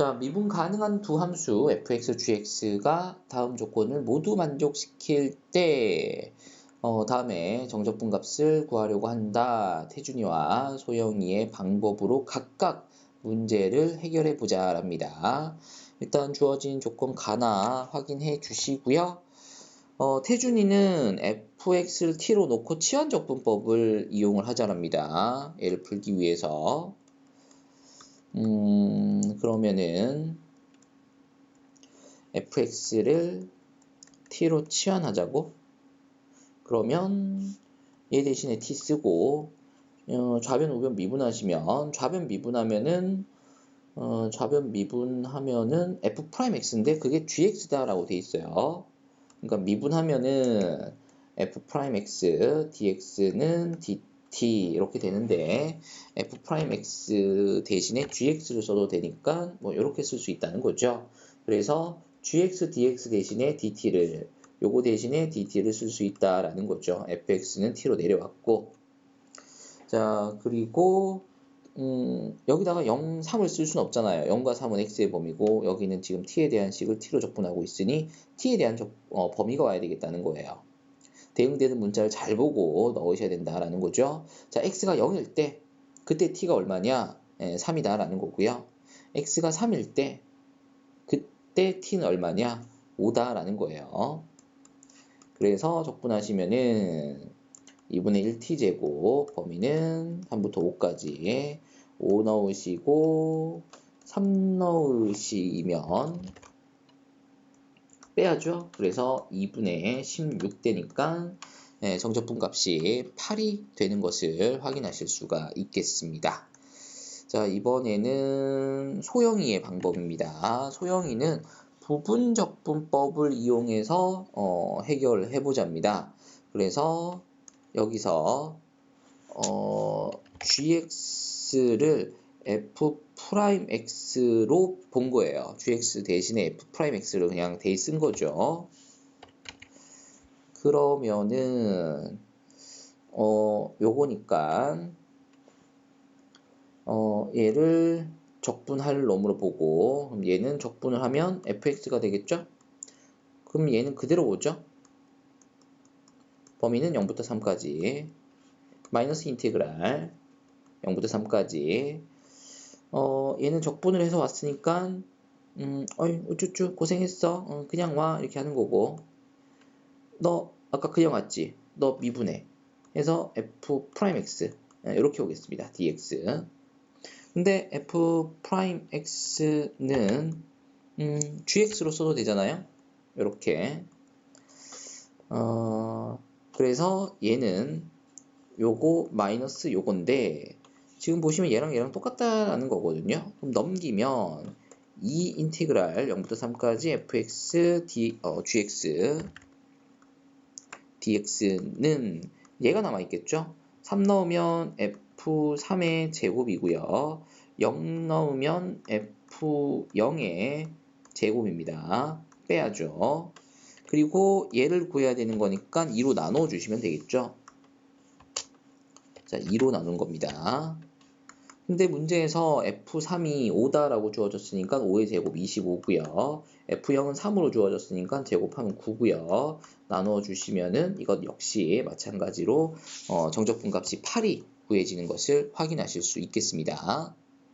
자, 미분 가능한 두 함수 fx, gx가 다음 조건을 모두 만족시킬 때 어, 다음에 정적분 값을 구하려고 한다. 태준이와 소영이의 방법으로 각각 문제를 해결해 보자 랍니다. 일단 주어진 조건 가나 확인해 주시고요. 어, 태준이는 fx를 t로 놓고 치환적분법을 이용을 하자랍니다. 얘를 풀기 위해서. 음, 그러면은 fx를 t로 치환하자고? 그러면 얘 대신에 t 쓰고 어, 좌변 우변 미분하시면 좌변 미분하면은 어, 좌변 미분하면은 f 프라임 x인데 그게 gx다라고 돼 있어요. 그러니까 미분하면은 f 프라임 x dx는 dt 이렇게 되는데 f 프라임 x 대신에 gx를 써도 되니까 뭐 이렇게 쓸 수 있다는 거죠. 그래서 gx dx 대신에 dt를 요거 대신에 dt를 쓸 수 있다라는 거죠. fx는 t로 내려왔고 자 그리고 음, 여기다가 0, 3을 쓸 수는 없잖아요. 0과 3은 x의 범위고 여기는 지금 t에 대한 식을 t로 적분하고 있으니 t에 대한 적, 어, 범위가 와야 되겠다는 거예요. 대응되는 문자를 잘 보고 넣으셔야 된다라는 거죠. 자, x가 0일 때 그때 t가 얼마냐? 예, 3이다라는 거고요. x가 3일 때 그때 t는 얼마냐? 5다라는 거예요. 그래서 적분하시면은 2분의 1t제곱 범위는 3부터 5까지 5 넣으시고 3 넣으시면 빼야죠. 그래서 2분의 16 되니까 네, 정적분 값이 8이 되는 것을 확인하실 수가 있겠습니다. 자, 이번에는 소영이의 방법입니다. 소영이는 부분적분법을 이용해서 어, 해결해 보자입니다. 그래서 여기서 어, gx를 f 프라임 x로 본 거예요. gx 대신에 f 프라임 x를 그냥 대입 쓴 거죠. 그러면은 어 요거니까 어 얘를 적분할 놈으로 보고 그럼 얘는 적분을 하면 fx가 되겠죠? 그럼 얘는 그대로 오죠? 범위는 0부터 3까지 마이너스 인테그랄 0부터 3까지 어 얘는 적분을 해서 왔으니까 음 어이 우쭈쭈 고생했어. 어, 그냥 와. 이렇게 하는 거고. 너 아까 그냥 왔지? 너 미분해. 해서 f 프라임 x. 이렇게 오겠습니다. Dx 근데 f 프라임 x는 음, gx로 써도 되잖아요? 이렇게. 어 그래서 얘는 요거 마이너스 요건데 지금 보시면 얘랑 얘랑 똑같다라는 거거든요. 그럼 넘기면 이 인티그랄 0부터 3까지 fx d, 어, gx dx는 얘가 남아있겠죠? 3 넣으면 f3의 제곱이고요. 0 넣으면 f0의 제곱입니다. 빼야죠. 그리고 얘를 구해야 되는 거니까 2로 나눠 주시면 되겠죠. 자, 2로 나눈 겁니다. 근데 문제에서 F3이 5다라고 주어졌으니까 5의 제곱 25고요. F0은 3으로 주어졌으니까 제곱하면 9고요. 나눠 주시면은 이것 역시 마찬가지로 어, 정적분 값이 8이 구해지는 것을 확인하실 수 있겠습니다.